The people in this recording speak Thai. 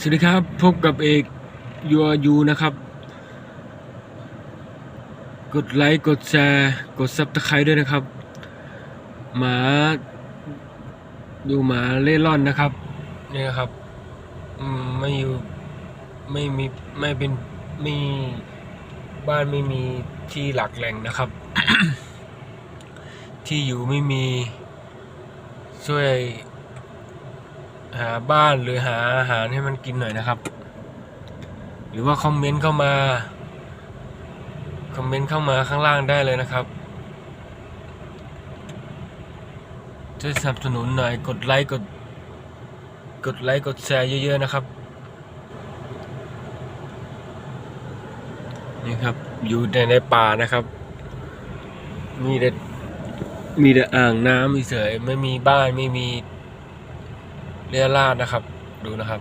สวัสดีครับ พบกับเอกยัวยูนะครับ กดไลค์กดแชร์กดซับสไครต์ด้วยนะครับ หมาดูหมาเล่ร่อนนะครับนี่นะครับไม่อยู่ไม่มีไม่เป็นไม่บ้านไม่มีที่หลักแหล่งนะครับ ที่อยู่ไม่มีช่วย หาบ้านหรือหาอาหารให้มันกินหน่อยนะครับ หรือว่าคอมเมนต์เข้ามา คอมเมนต์เข้ามาข้างล่างได้เลยนะครับช่วยสนับสนุนหน่อย กดไลค์กด กดไลค์กดแชร์เยอะๆนะครับ นี่ครับ อยู่ในในป่านะครับ มีแต่มีแต่อ่างน้ำเฉยๆไม่มีบ้านไม่มี เรียราดนะครับ ดูนะครับ